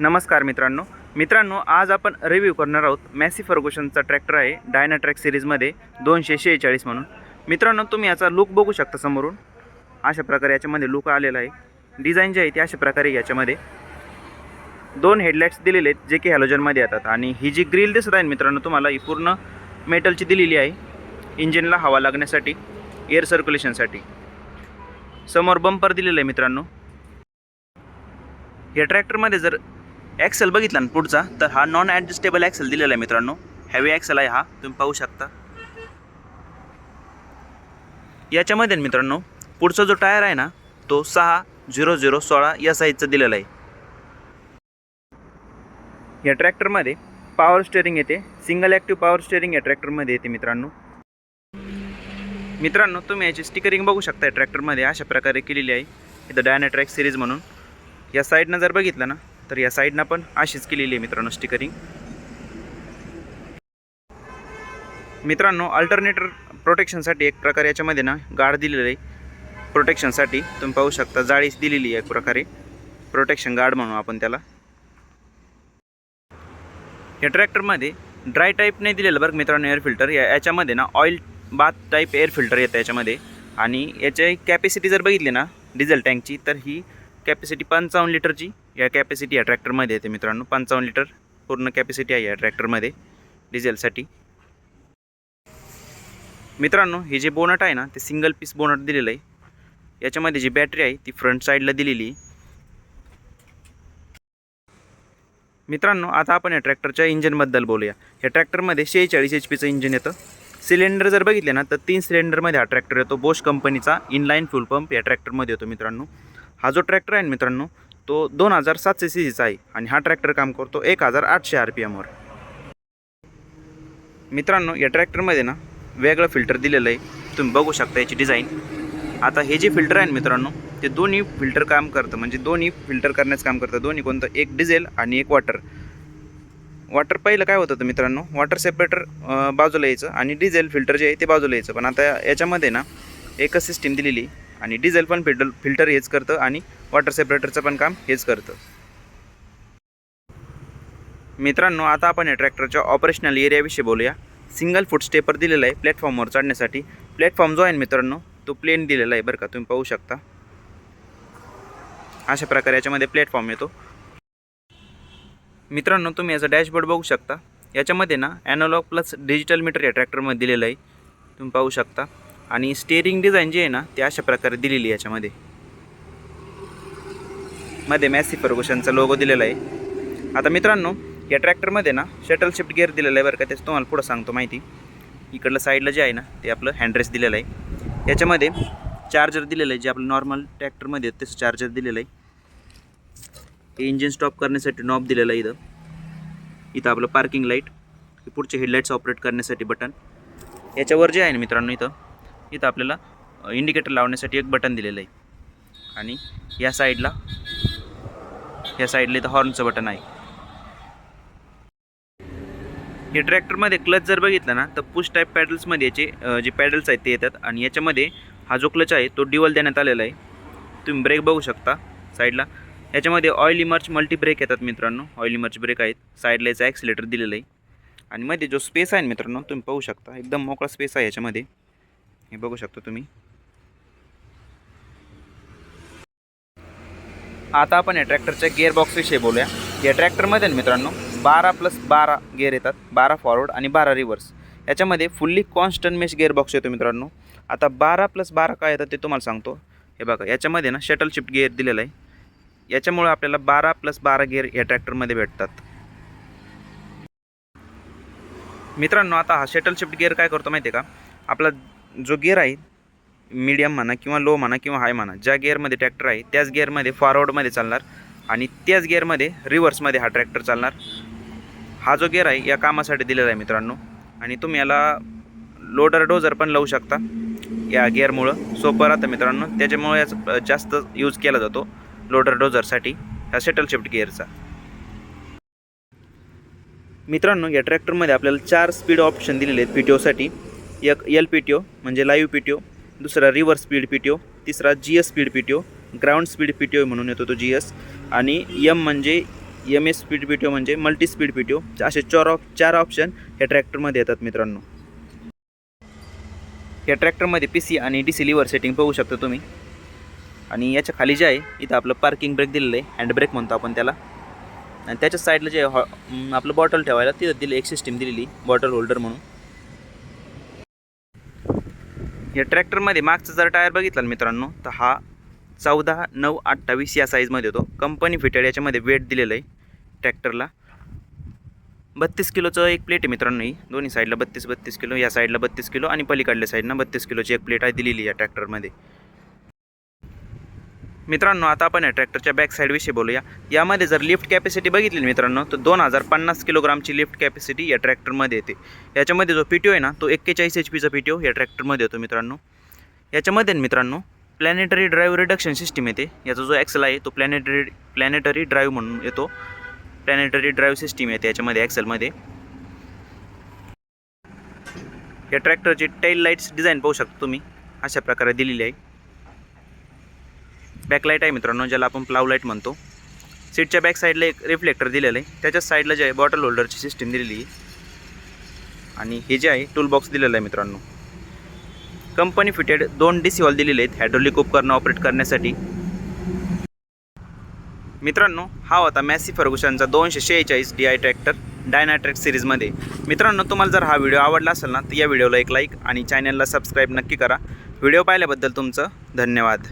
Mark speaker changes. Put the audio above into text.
Speaker 1: नमस्कार मित्रांनो. मित्रांनो आज आपण रिव्ह्यू करणार आहोत मॅसी फर्गुशनचा ट्रॅक्टर आहे डायना ट्रॅक सिरीजमध्ये दोनशे शेहेचाळीस म्हणून. मित्रांनो तुम्ही याचा लुक बघू शकता समोरून. अशा प्रकारे याच्यामध्ये लुक आलेला आहे. डिझाईन जे आहे ते अशा प्रकारे याच्यामध्ये. दोन हेडलाईट्स दिलेले आहेत जे की हॅलोजनमध्ये येतात. आणि ही जी ग्रिल दिसत आहे मित्रांनो तुम्हाला ही पूर्ण मेटलची दिलेली आहे. इंजिनला हवा लागण्यासाठी एअर सर्क्युलेशनसाठी समोर बंपर दिलेलं आहे मित्रांनो. या ट्रॅक्टरमध्ये जर ॲक्सेल बघितला ना पुढचा? तर हा नॉन ॲडजस्टेबल ॲक्सेल दिलेला आहे मित्रांनो. हॅवी ॲक्सेल आहे हा. तुम्ही पाहू शकता. याच्यामध्ये मित्रांनो पुढचा जो टायर आहे ना तो सहा झिरो झिरो सोळा या साईजचा दिलेला आहे. या ट्रॅक्टरमध्ये पॉवर स्टेअरिंग येते. सिंगल ॲक्टिव्ह पॉवर स्टेअरिंग या ट्रॅक्टरमध्ये येते मित्रांनो. मित्रांनो तुम्ही याची स्टिकरिंग बघू शकता ट्रॅक्टरमध्ये अशा प्रकारे केलेली आहे. इथं डायनाट्रॅक सिरीज म्हणून. या साईडनं जर बघितलं ना तर या साईडनं पण अशीच केलेली आहे मित्रांनो स्टिकरिंग. मित्रांनो अल्टरनेटर प्रोटेक्शनसाठी एक प्रकारे याच्यामध्ये ना गाड दिलेलं आहे. प्रोटेक्शनसाठी तुम्ही पाहू शकता जाळीच दिलेली आहे एक प्रकारे. प्रोटेक्शन गार्ड म्हणू आपण त्याला. या ट्रॅक्टरमध्ये ड्राय टाईप नाही दिलेलं बरं मित्रांनो एअर फिल्टर या याच्यामध्ये ना oil bath type air filter येतं याच्यामध्ये. आणि याची कॅपॅसिटी जर बघितली ना डिझेल टँकची तर ही कॅपॅसिटी पंचावन्न लिटरची या कॅपॅसिटी या ट्रॅक्टरमध्ये येते मित्रांनो. पंचावन्न लिटर पूर्ण कॅपॅसिटी आहे या ट्रॅक्टरमध्ये डिझेलसाठी मित्रांनो हे जे बोनट आहे ना ते सिंगल पीस बोनट दिलेलं आहे. याच्यामध्ये जी बॅटरी आहे ती फ्रंट साईडला दिलेली आहे. मित्रांनो आता आपण या ट्रॅक्टरच्या इंजिनबद्दल बोलूया. या ट्रॅक्टरमध्ये शेहेचाळीस एच पीचं इंजिन येतं. सिलेंडर जर बघितले ना तर तीन सिलेंडरमध्ये हा ट्रॅक्टर येतो. बोश कंपनीचा इनलाईन फुल पंप या ट्रॅक्टरमध्ये येतो मित्रांनो. हा जो ट्रॅक्टर आहे ना मित्रांनो तो दोन हजार सातशे सी सीचा आहे आणि हा ट्रॅक्टर काम करतो एक हजार आठशे आर पी एमवर. मित्रांनो या ट्रॅक्टरमध्ये ना वेगळं फिल्टर दिलेलं आहे. तुम्ही बघू शकता याची डिझाईन आता हे जे फिल्टर आहे मित्रांनो ते दोन्ही फिल्टर काम करतं. म्हणजे दोन्ही फिल्टर करण्याचं काम करतं. दोन्ही कोणतं? एक डिझेल आणि एक वॉटर वॉटर पहिलं काय होतं मित्रांनो? वॉटर सेपरेटर बाजूला यायचं आणि डिझेल फिल्टर जे आहे ते बाजूला यायचं. पण आता याच्यामध्ये ना एकच सिस्टीम दिलेली आणि डिझेल पण फिल्टर फिल्टर हेच करतं आणि वॉटर सेपरेटरचं पण काम हेच करतं. मित्रांनो आता आपण या ट्रॅक्टरच्या ऑपरेशनल एरियाविषयी बोलूया. सिंगल फूट स्टेपर दिलेला आहे प्लॅटफॉर्मवर चढण्यासाठी. प्लॅटफॉर्म जो आहे मित्रांनो तो प्लेन दिलेला आहे बरं का तुम्ही पाहू शकता. अशा प्रकारे याच्यामध्ये प्लॅटफॉर्म येतो. मित्रांनो तुम्ही याचा डॅशबोर्ड बघू शकता. याच्यामध्ये ना ॲनॉलॉग प्लस डिजिटल मीटर या ट्रॅक्टरमध्ये दिलेलं आहे. तुम्ही पाहू शकता. आणि स्टेअरिंग डिझाईन जे आहे ना ते अशा प्रकारे दिलेली आहे याच्यामध्ये. मध्ये मॅसी फर्गुशनचा लोगो दिलेला आहे. आता मित्रांनो या ट्रॅक्टरमध्ये ना शटल शिफ्ट गिअर दिलेलं आहे बरं का त्याचं तुम्हाला पुढं सांगतो माहिती. इकडलं साईडला जे आहे ना ते आपलं हँड्रेस दिलेलं आहे. याच्यामध्ये चार्जर दिलेलं आहे जे आपलं नॉर्मल ट्रॅक्टरमध्ये आहेत तसं चार्जर दिलेलं आहे. इंजिन स्टॉप करण्यासाठी नॉब दिलेलं आहे इथं. इथं आपलं पार्किंग लाइट पुढचे हेडलाईट्स ऑपरेट करण्यासाठी बटन याच्यावर जे आहे ना मित्रांनो इथं इथं आपल्याला इंडिकेटर लावण्यासाठी एक बटन दिलेलं आहे. आणि या साईडला या साईडला इथं हॉर्नचं बटन आहे. हे ट्रॅक्टरमध्ये क्लच जर बघितला ना तर पुश टाईप पॅडल्समध्ये याचे जे पॅडल्स आहेत ते येतात. आणि याच्यामध्ये हा जो क्लच आहे तो डिवल देण्यात आलेला आहे. तुम्ही ब्रेक बघू शकता साईडला याच्यामध्ये ऑइल इमर्च मल्टी ब्रेक येतात मित्रांनो. ऑइल इमर्च ब्रेक आहेत. साईडला याचा ॲक्सिलेटर दिलेलं आहे. आणि मध्ये जो स्पेस आहे मित्रांनो तुम्ही पाहू शकता. एकदम मोकळा स्पेस आहे याच्यामध्ये. हे बघू शकता तुम्ही. आता आपण या ट्रॅक्टरच्या गिअर बॉक्सविषयी बोलूया. या ट्रॅक्टरमध्ये मित्रांनो बारा प्लस बारा गिअर येतात. बारा फॉरवर्ड आणि बारा रिव्हर्स याच्यामध्ये fully constant mesh gear box येतो मित्रांनो. आता बारा प्लस बारा काय येतात ते तुम्हाला सांगतो. हे बघा याच्यामध्ये ना शटल शिफ्ट गिअर दिलेला आहे. याच्यामुळे आपल्याला बारा प्लस बारा गिअर या ट्रॅक्टरमध्ये भेटतात. मित्रांनो आता हा शटल शिफ्ट गिअर काय करतो माहिती आहे का? आपला जो गिअर आहे मीडियम म्हणा किंवा लो म्हणा किंवा हाय म्हणा ज्या गिअरमध्ये ट्रॅक्टर आहे त्याच गिअरमध्ये फॉरवर्डमध्ये चालणार आणि त्याच गिअरमध्ये रिव्हर्समध्ये हा ट्रॅक्टर चालणार. हा जो गिअर आहे या कामासाठी दिलेला आहे मित्रांनो. आणि तुम्ही याला लोडर डोजर पण लावू शकता या गिअरमुळं सोपं राहतं मित्रांनो. त्याच्यामुळे याचा जास्त यूज केला जातो लोडर डोजरसाठी ह्या शटल शिफ्ट गिअरचा मित्रांनो या ट्रॅक्टरमध्ये आपल्याला चार स्पीड ऑप्शन दिलेले आहेत पी टी ओसाठी एक एल पी टी ओ म्हणजे लाईव्ह पी टी ओ दुसरा reverse speed P T O तिसरा G S speed P T O ground speed P T O म्हणून येतो तो जी एस आणि यम म्हणजे M S speed P T O म्हणजे multi speed P T O असे चार ऑप चार ऑप्शन ह्या ट्रॅक्टरमध्ये येतात मित्रांनो. या ट्रॅक्टरमध्ये पी सी आणि डी सी लिव्हर सेटिंग बघू शकता तुम्ही. आणि याच्या खाली जे आहे इथं आपलं पार्किंग ब्रेक दिलेलं आहे हँड ब्रेक म्हणतो आपण त्याला. आणि त्याच्या साईडला जे हॉ आपलं बॉटल ठेवायला तिथं दिली एक सिस्टीम दिलेली बॉटल होल्डर म्हणून. या ट्रॅक्टरमध्ये मागचा जर टायर बघितला मित्रांनो तर हा चौदा नऊ अठ्ठावीस या साईजमध्ये होतो. कंपनी फिटेड याच्यामध्ये वेट दिलेलं आहे ट्रॅक्टरला. बत्तीस किलोचं एक प्लेट आहे मित्रांनो ही. दोन्ही साईडला बत्तीस बत्तीस किलो या साईडला बत्तीस किलो आणि पलीकडल्या साईडनं बत्तीस किलोची एक प्लेट आहे दिलेली या ट्रॅक्टरमध्ये मित्रांनो आता आपण या ट्रॅक्टरच्या बॅक साईडविषयी बोलूया. यामध्ये जर लिफ्ट कॅपॅसिटी बघितली मित्रांनो तर दोन हजार पन्नास किलोग्रामची लिफ्ट कॅपॅसिटी या ट्रॅक्टरमध्ये येते. याच्यामध्ये जो पी टी ओ आहे ना तो एक्केचाळीस एच पीचा पी टी ओ या ट्रॅक्टरमध्ये येतो मित्रांनो. याच्यामध्ये मित्रांनो प्लॅनेटरी ड्राईव्ह रिडक्शन सिस्टीम येते. याचा जो ॲक्सेल आहे तो प्लॅनेटरी प्लॅनेटरी ड्राईव्ह म्हणून येतो. प्लॅनेटरी ड्राईव्ह सिस्टीम येते याच्यामध्ये ॲक्सेलमध्ये या ट्रॅक्टरची टेल लाईट्स डिझाईन पाहू शकता तुम्ही. अशा प्रकारे दिलेली आहे. बॅकलाईट आहे मित्रांनो ज्याला आपण प्लाव लाइट म्हणतो. सीटच्या बॅक साईडला एक रिफ्लेक्टर दिलेलं आहे. त्याच्याच साईडला जे आहे बॉटल होल्डरची सिस्टीम दिलेली आहे. आणि हे जे आहे टूल बॉक्स दिलेलं आहे मित्रांनो. कंपनी फिटेड दोन डी सी हॉल दिलेले आहेत. हायड्रोलिक उपकरणं ऑपरेट करण्यासाठी. मित्रांनो हा होता मॅसी फर्गुशनचा दोनशे शेहेचाळीस डी आय ट्रॅक्टर डायनाट्रॅक सिरीजमध्ये मित्रांनो तुम्हाला जर हा व्हिडिओ आवडला असेल ना तर या व्हिडिओला एक लाईक आणि चॅनलला सबस्क्राईब नक्की करा. व्हिडिओ पाहिल्याबद्दल तुमचं धन्यवाद.